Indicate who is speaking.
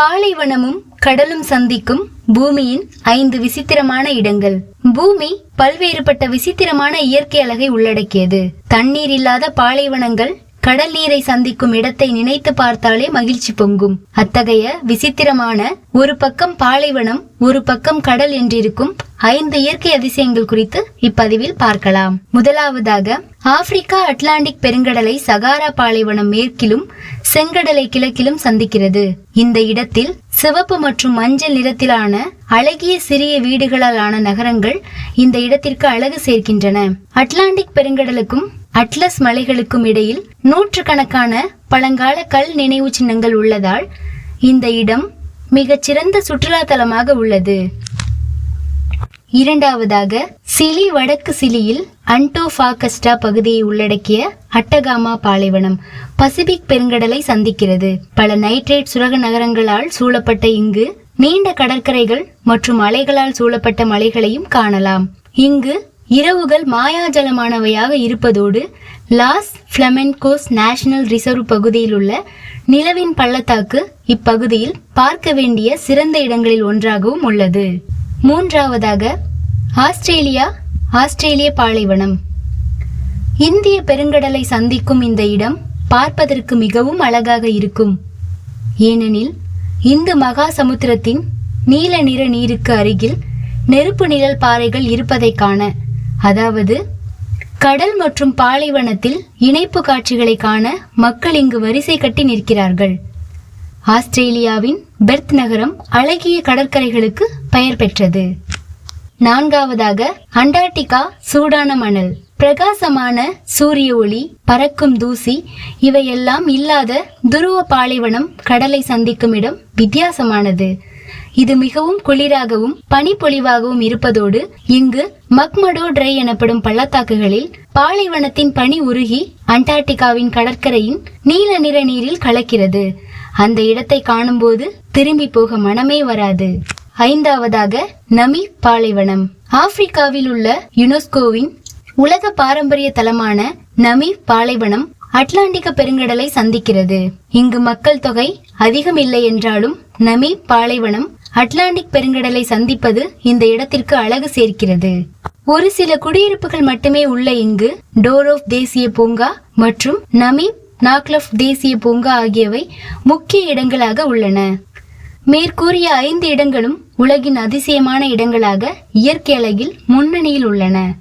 Speaker 1: பாலைவனமும் கடலும் சந்திக்கும் பூமியின் ஐந்து விசித்திரமான இடங்கள். பூமி பல்வேறுபட்ட விசித்திரமான இயற்கை அழகை உள்ளடக்கியது. தண்ணீர் இல்லாத பாலைவனங்கள் கடல் நீரை சந்திக்கும் இடத்தை நினைத்து பார்த்தாலே மகிழ்ச்சி பொங்கும். அத்தகைய விசித்திரமான ஒரு பக்கம் பாலைவனம் ஒரு பக்கம் கடல் என்றிருக்கும் ஐந்து இயற்கை அதிசயங்கள் குறித்து இப்பதிவில் பார்க்கலாம். முதலாவதாக ஆப்பிரிக்கா அட்லாண்டிக் பெருங்கடலை சகாரா பாலைவனம் மேற்கிலும் செங்கடலை கிழக்கிலும் சந்திக்கிறது. இந்த இடத்தில் சிவப்பு மற்றும் மஞ்சள் நிறத்திலான அழகிய சிறிய வீடுகளால் ஆன நகரங்கள் இந்த இடத்திற்கு அழகு சேர்க்கின்றன. அட்லாண்டிக் பெருங்கடலுக்கும் அட்லஸ் மலைகளுக்கும் இடையில் நூற்றுக்கணக்கான பழங்கால கல் நினைவு சின்னங்கள் உள்ளதால் இந்த இடம் மிகச்சிறந்த சுற்றுலா தலமாக உள்ளது. இரண்டாவதாக சிலி வடக்கு சிலியில் அன்டோஃபாகஸ்டா பகுதியை உள்ளடக்கிய அட்டகாமா பாலைவனம் பசிபிக் பெருங்கடலை சந்திக்கிறது. பல நைட்ரேட் சுரக நகரங்களால் சூழப்பட்ட இங்கு நீண்ட கடற்கரைகள் மற்றும் அலைகளால் சூழப்பட்ட மலைகளையும் காணலாம். இங்கு இரவுகள் மாயாஜலமானவையாக இருப்பதோடு லாஸ் பிளமென்கோஸ் நேஷனல் ரிசர்வ் பகுதியில் உள்ள நிலவின் பள்ளத்தாக்கு இப்பகுதியில் பார்க்க வேண்டிய சிறந்த இடங்களில் ஒன்றாகவும் உள்ளது. மூன்றாவதாக ஆஸ்திரேலியா ஆஸ்திரேலிய பாலைவனம். இந்திய பெருங்கடலை சந்திக்கும் இந்த இடம் பார்ப்பதற்கு மிகவும் அழகாக இருக்கும். ஏனெனில் இந்து மகா சமுத்திரத்தின் நீல நிற நீருக்கு அருகில் நெருப்பு நிழல் பாறைகள் இருப்பதை காண அதாவது கடல் மற்றும் பாலைவனத்தில் இணைப்பு காட்சிகளை காண மக்கள் இங்கு வரிசை கட்டி நிற்கிறார்கள். ஆஸ்திரேலியாவின் பெர்த் நகரம் அழகிய கடற்கரைகளுக்கு பெயர் பெற்றது. நான்காவதாக அண்டார்டிகா சூடான மணல். பிரகாசமான சூரிய ஒளி பறக்கும் தூசி இவையெல்லாம் இல்லாத துருவ பாலைவனம் கடலை சந்திக்கும் இடம் வித்தியாசமானது. இது மிகவும் குளிராகவும் பனிப்பொழிவாகவும் இருப்பதோடு இங்கு மக்மடோ ட்ரை எனப்படும் பள்ளத்தாக்குகளில் பாலைவனத்தின் பனி உருகி அண்டார்டிகாவின் கடற்கரையின் நீல நிற நீரில் கலக்கிறது. அந்த இடத்தை காணும்போது திரும்பி போக மனமே வராது. ஐந்தாவதாக நமி பாலைவனம். ஆப்பிரிக்காவில் உள்ள யுனெஸ்கோவின் உலக பாரம்பரிய தலமான நமி பாலைவனம் அட்லாண்டிக பெருங்கடலை சந்திக்கிறது. இங்கு மக்கள் தொகை அதிகம் இல்லை என்றாலும் நமி பாலைவனம் அட்லாண்டிக் பெருங்கடலை சந்திப்பது இந்த இடத்திற்கு அழகு சேர்க்கிறது. ஒரு சில குடியிருப்புகள் மட்டுமே உள்ள இங்கு டோரோஃப் தேசிய பூங்கா மற்றும் நமி நாக்லஃப் தேசிய பூங்கா ஆகியவை முக்கிய இடங்களாக உள்ளன. மேற்கூறிய ஐந்து இடங்களும் உலகின் அதிசயமான இடங்களாக இயற்கை அழகில் முன்னணியில் உள்ளன.